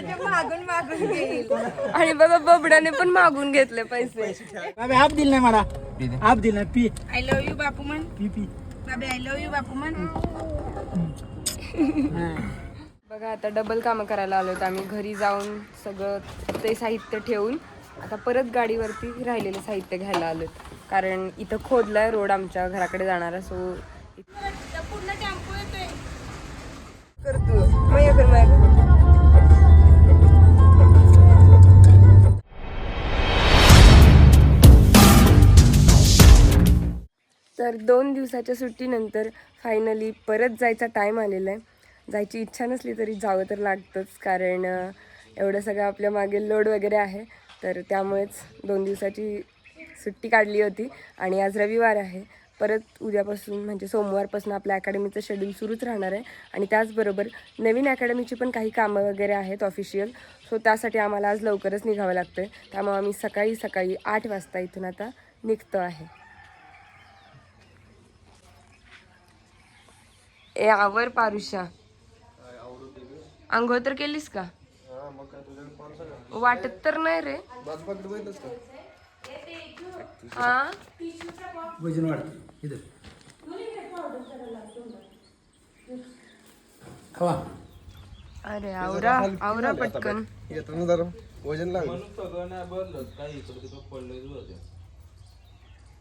भेटलं ते मागून मागून घेईल. आणि बघा बबड्याने पण मागून घेतले पैसे. बाबे आप दिल नाही मला. आप दिल नाही पी. आय लव्ह यू बापू म्हण. पी पी. बाबे आय लव्ह यू बापू म्हण. बघा आता डबल कामं करायला आलो आम्ही. घरी जाऊन सगळं ते साहित्य ठेवून आता परत गाडीवरती राहिलेलं साहित्य घ्यायला आलो कारण इथं खोदलाय रोड आमच्या घराकडे जाणारा सो पूर्ण टेम्पो येतोय. करतो. मग तर दोन दिवसाच्या सुट्टीनंतर फायनली परत जायचा टाईम आलेला आहे. जायची इच्छा नसली तरी जावं तर लागतंच कारण एवढं सगळं आपल्या मागे लोड वगैरे आहे. तर त्यामुळेच दोन दिवसाची सुट्टी काढली होती आणि आज रविवार आहे. परत उद्यापासून म्हणजे सोमवारपासून आपल्या अकॅडमीचं शेड्यूल सुरूच राहणार आहे. आणि त्याचबरोबर नवीन अकॅडमीची पण काही कामं वगैरे आहेत ऑफिशियल सो त्यासाठी आम्हाला आज लवकरच निघावं लागतं आहे त्यामुळे आम्ही सकाळी सकाळी आठ वाजता इथून आता निघतो आहे. ए आवर पारुषा. आंघोळ तर केलीस का? वाटत तर नाही रे. हा? वजन वाढ. इथं. खवा. अरे आवरा आवरा पटकन. येताना जरा वजन लागलं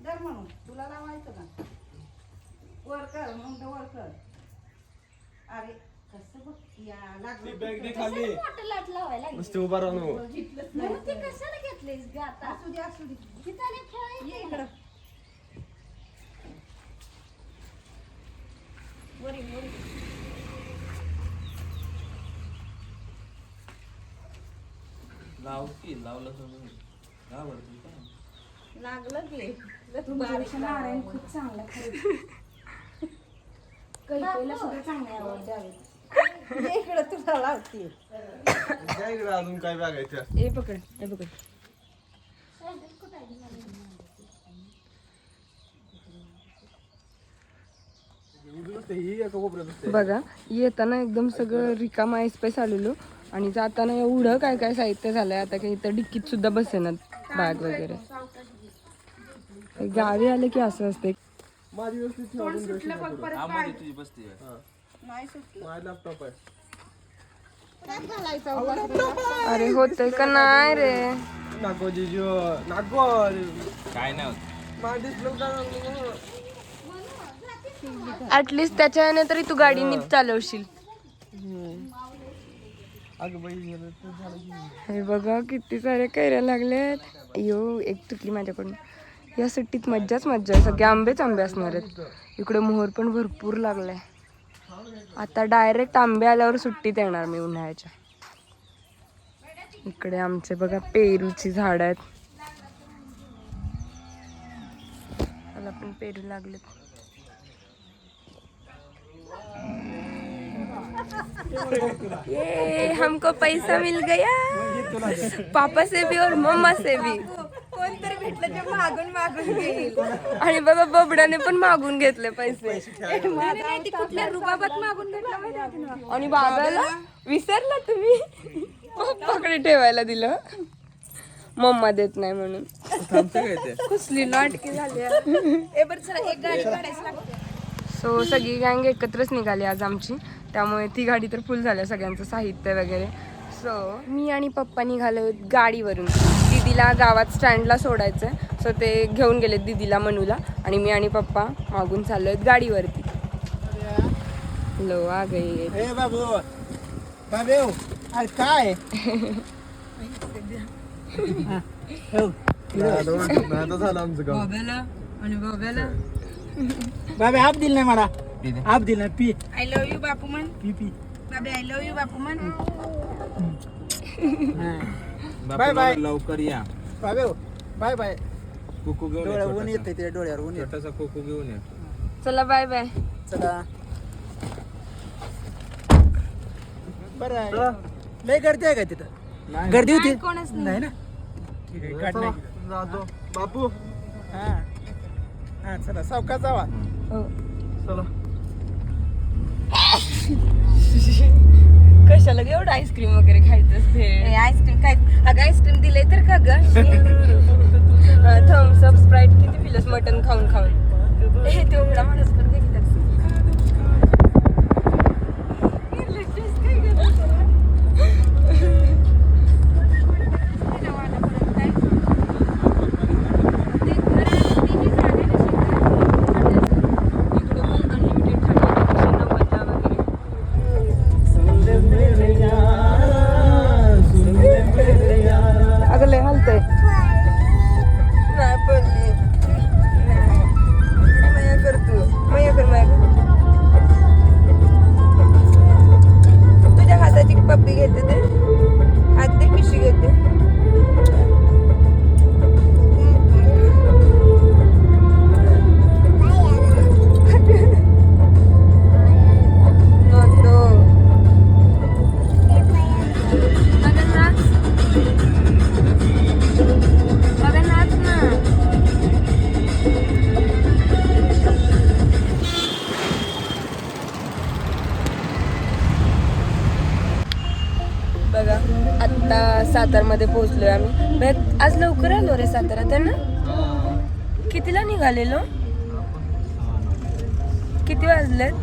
दर म्हणून. तुला लावायचं का वर कर मग वर कर. अरे कसं बघ या लागलं मोठं लाट लावायला नुसते उभा राहून म्हणून ते कशाला घेतलेस ग आता? असू दे असू दे. तिथं आणि खेळायला ये इकडं. वरी वरी. लागलं की तू बारीक नारायण खूप चांगला कैकेला सुद्धा चांगले आवडते ये इकडं तुला लावते. काय इकडे अजून काय बघायचं? ए पकड ए पकड. बघा येताना एकदम सगळं रिकामा ऐसपैस आलेलो आणि जाताना एवढं काय काय साहित्य झालंय आता काही इथं डिक्कीत सुद्धा बसेनात बॅग वगैरे. गावी आलं की असं असते माझी व्यवस्थित नाही सुटलं माझा लॅपटॉप आहे. अरे होतंय का नाही रे? नागो जिजो नागो. काय नाही ऍटलिस्ट त्याच्या ह्याने तरी तू गाडी नीट चालवशील. अगं बाई झालं तर झालं की हे बघा किती सारे कैऱ्या लागल्यात. अयो एक तुटली माझ्याकडून. या सुट्टीत मज्जाच मज्जा आहे. सगळे आंबेच आंबे असणार आहेत. इकडे मोहर पण भरपूर लागलाय. आता डायरेक्ट आंबे आल्यावर सुट्टीत येणार मी उन्हाळ्याच्या. इकडे आमचे बघा पेरूची झाड आहेत. मला पण पेरू लागलेत. ये हमको पैसा मिल गया. पापा से भी और मम्मा से भी कोणतरी भेटलं ते मागून मागून घेईल आणि बघा बबड्याने पण मागून घेतले पैसे. कुठल्या रुबाबात मागून भेटला माहिती आहे तुला? आणि बाबाला विसरला तुम्ही? पप्पाकडे ठेवायला दिलं. मम्मा देत नाही म्हणून. कसली नाटकी झाली ए बरं चला एक गाडी काढायची लागते. सो सगळी गँग एकत्रच निघाली आज आमची. त्यामुळे ती गाडी तर फुल झाल्या सगळ्यांचं साहित्य वगैरे. सो मी आणि पप्पा निघालो गाडीवरून. दीदीला गावात स्टँडला सोडायचं आहे सो ते घेऊन गेलेत दीदीला मनूला आणि मी आणि पप्पा मागून चाललो आहेत गाडीवरती. लो आ गई. ए बाबू अरे काय? झालं आमचं आणि बाबे आप दिल नाही मला. आप दिल नाही पी. आय लव्ह यू बापू म्हण पी पी. बाबे आय लव्ह यू बापू म्हण बाय बाय. लवकर या. बाबे बाय बाय. कुकू घेऊन डोळ्या ऊन येते ते डोळ्यावर ऊन येत छोटासा कुकू घेऊन या. चला बाय बाय. चला. बरं आहे. लय गर्दी आहे का तिथं? गर्दी होती? कोणच नाही. ना? ठीक आहे नाही. जातो. बापू. हा. हा चला सावकाश जावा. हो. चला. कशाला ग? एवढं आईस्क्रीम वगैरे खायचं भेळ आईस्क्रीम काय? अगं आईस्क्रीम दिलंय तर का ग. थम्स अप स्प्राईट किती पिलंस? मटन खाऊन खाऊन. हे तेवढा माणूस सातारमध्ये पोहोचलोय आम्ही. आज लवकर आलो रे सातारा तर ना? कितीला निघालेलो? किती वाजलेत?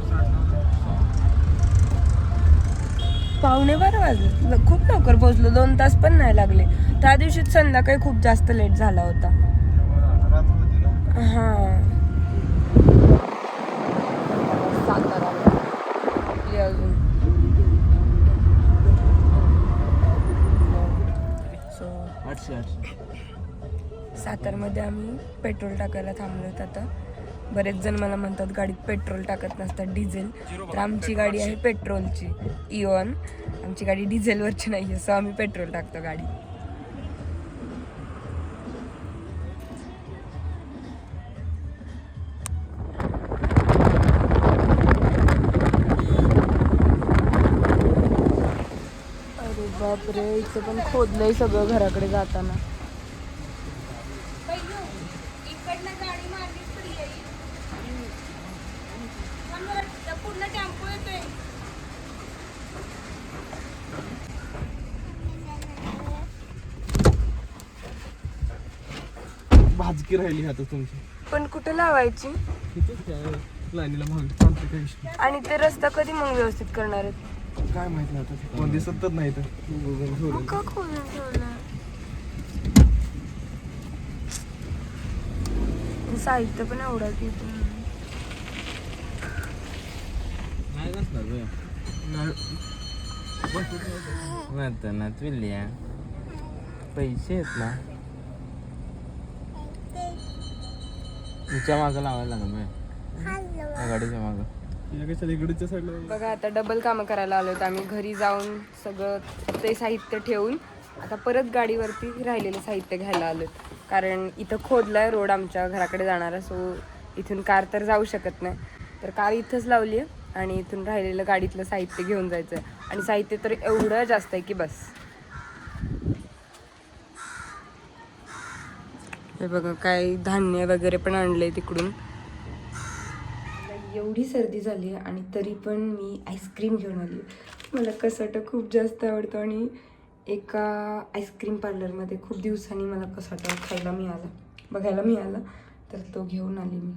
पावणे बारा वाजले. खूप लवकर पोहोचलो दोन तास पण नाही लागले. त्या दिवशी संध्याकाळी खूप जास्त लेट झाला होता. हा. सातारमध्ये आम्ही पेट्रोल टाकायला थांबलोत आता. बरेच जण मला म्हणतात गाडीत पेट्रोल टाकत नसतात डिझेल. तर आमची गाडी आहे पेट्रोलची e इवन आमची गाडी डिझेलवरची नाही आहे सो आम्ही पेट्रोल टाकतो गाडी अरे बापरे इथं पण खोदलंय सगळं घराकडे जाताना इकडनं गाडी मारलीच तरी येईल पण वर- पूर्ण टेम्पो येतोय भाजकी राहिली आता तुमची. पण कुठं लावायची? कितीच काय लाईनीला भाग चालते काही विषय आणि ते रस्ता कधी मग व्यवस्थित करणार आहेत? नाही. काय माहीत नाही आता कोण दिसत तर नाही तर मग सोडून का ठेवलं? साहित्य पण एवढा की नाही नसणार बया वर्तनात विल्या पैसे आहेत ना. तुमच्या मागं लावायला लागेल या गाडीच्या मागं. बघा आता डबल कामं करायला आलो आम्ही. घरी जाऊन सगळं ते साहित्य ठेवून आता परत गाडीवरती राहिलेलं साहित्य घ्यायला आलो कारण इथं खोदलाय रोड आमच्या घराकडे जाणारा सो इथून कार तर जाऊ शकत नाही. तर कार इथंच लावली आहे आणि इथून राहिलेलं गाडीतलं साहित्य घेऊन जायचं आहे आणि साहित्य तर एवढं जास्त आहे की बस. हे बघा काय धान्य वगैरे पण आणलंय तिकडून. एवढी सर्दी झाली आहे आणि तरी पण मी आईस्क्रीम घेऊन आली मला कसाटा खूप जास्त आवडतो आणि एका आईस्क्रीम पार्लरमध्ये खूप दिवसांनी मला कसाटा खायला मिळाला बघायला मिळाला तर तो घेऊन आली मी.